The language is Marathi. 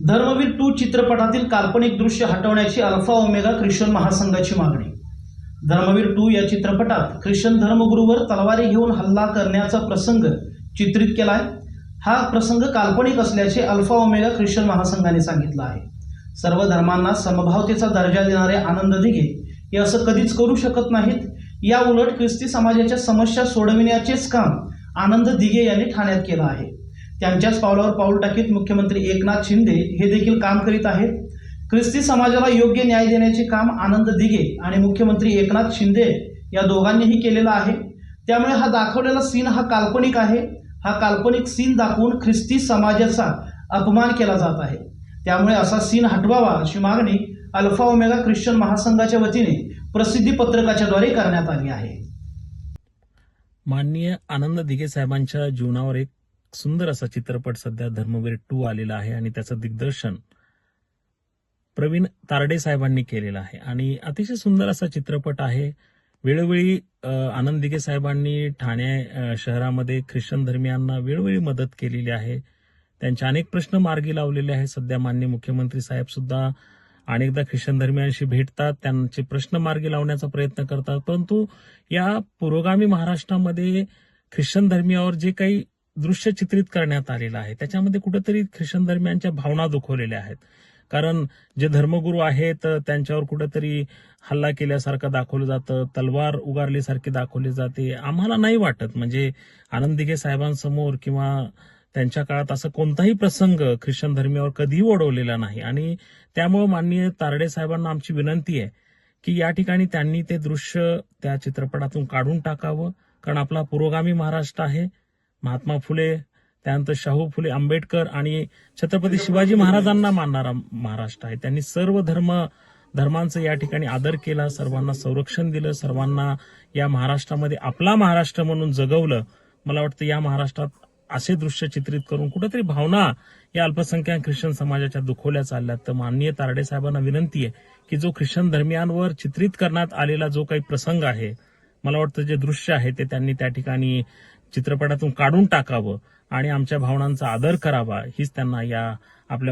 धर्मवीर टू चित्रपटातील काल्पनिक दृश्य हटवण्याची अल्फा ओमेगा ख्रिश्चन महासंघाची मागणी. धर्मवीर टू या चित्रपटात ख्रिश्चन धर्मगुरूवर तलवारी घेऊन हल्ला करण्याचा प्रसंग चित्रित केला आहे हा प्रसंग काल्पनिक असल्याचे अल्फा ओमेगा ख्रिश्चन महासंघाने सांगितलं आहे. सर्व धर्मांना समभावतेचा दर्जा देणारे आनंद दिघे हे असं कधीच करू शकत नाहीत. या उलट ख्रिस्ती समाजाच्या समस्या सोडविण्याचेच काम आनंद दिघे यांनी ठाण्यात केलं आहे. त्यांच्याच पावलावर पाऊल टाकीत मुख्यमंत्री एकनाथ शिंदे हे देखील काम करीत आहेत. ख्रिस्ती समाजाला योग्य न्याय देण्याचे काम आनंद दिघे आणि मुख्यमंत्री एकनाथ शिंदे या दोघांनीही केलेलं आहे. त्यामुळे हा दाखवलेला सीन हा काल्पनिक आहे. हा काल्पनिक सीन दाखवून ख्रिस्ती समाजाचा अपमान केला जात आहे. त्यामुळे असा सीन हटवावा अशी मागणी अल्फा ओमेगा ख्रिश्चन महासंघाच्या वतीने प्रसिद्धी पत्रकाच्या द्वारे करण्यात आली आहे. माननीय आनंद दिघे साहेबांच्या जीवनावर एक सुंदर असा चित्रपट सध्या धर्मवीर टू आलेला आहे आणि त्याचं दिग्दर्शन प्रवीण तारडे साहेबांनी केलेलं आहे. आणि अतिशय सुंदर असा चित्रपट आहे. वेळोवेळी आनंद दिघे साहेबांनी ठाणे शहरामध्ये ख्रिश्चन धर्मियांना वेळोवेळी मदत केलेली आहे. त्यांचे अनेक प्रश्न मार्गी लावलेले आहे सध्या माननीय मुख्यमंत्री साहेब सुद्धा अनेकदा ख्रिश्चन धर्मियांशी भेटतात. त्यांचे प्रश्न मार्गी लावण्याचा प्रयत्न करतात. परंतु या पुरोगामी महाराष्ट्रामध्ये ख्रिश्चन धर्मियावर जे काही दृश्य चित्रित करण्यात आलेलं आहे. त्याच्यामध्ये कुठेतरी ख्रिश्चन धर्मियांच्या भावना दुखवलेल्या आहेत. कारण जे धर्मगुरू आहेत त्यांच्यावर कुठेतरी हल्ला केल्यासारखं दाखवलं जातं तलवार उगारलीसारखी दाखवली जाते. आम्हाला नाही वाटत. म्हणजे आनंदिगे साहेबांसमोर किंवा त्यांच्या काळात असं कोणताही प्रसंग ख्रिश्चन धर्मीयावर कधीही ओढवलेला नाही. आणि त्यामुळे माननीय तारडे साहेबांना आमची विनंती आहे की या ठिकाणी त्यांनी ते दृश्य त्या चित्रपटातून काढून टाकावं. कारण आपला पुरोगामी महाराष्ट्र आहे. महात्मा फुले त्यानंतर शाहू फुले आंबेडकर आणि छत्रपती शिवाजी महाराजांना मानणारा महाराष्ट्र आहे. त्यांनी सर्व धर्म धर्मांचं या ठिकाणी आदर केला सर्वांना संरक्षण दिलं सर्वांना या महाराष्ट्रामध्ये आपला महाराष्ट्र म्हणून जगवलं. मला वाटतं या महाराष्ट्रात असे दृश्य चित्रित करून कुठेतरी भावना या अल्पसंख्याक ख्रिश्चन समाजाच्या दुखवल्या चालल्यात. तर माननीय तारडे साहेबांना विनंती आहे की जो ख्रिश्चन धर्मियांवर चित्रित करण्यात आलेला जो काही प्रसंग आहे मला वाटतं जे दृश्य आहे ते त्यांनी त्या ठिकाणी चित्रपटातून काढून टाकावं आणि आमच्या भावनांचा आदर करावा हीच त्यांना या आपल्या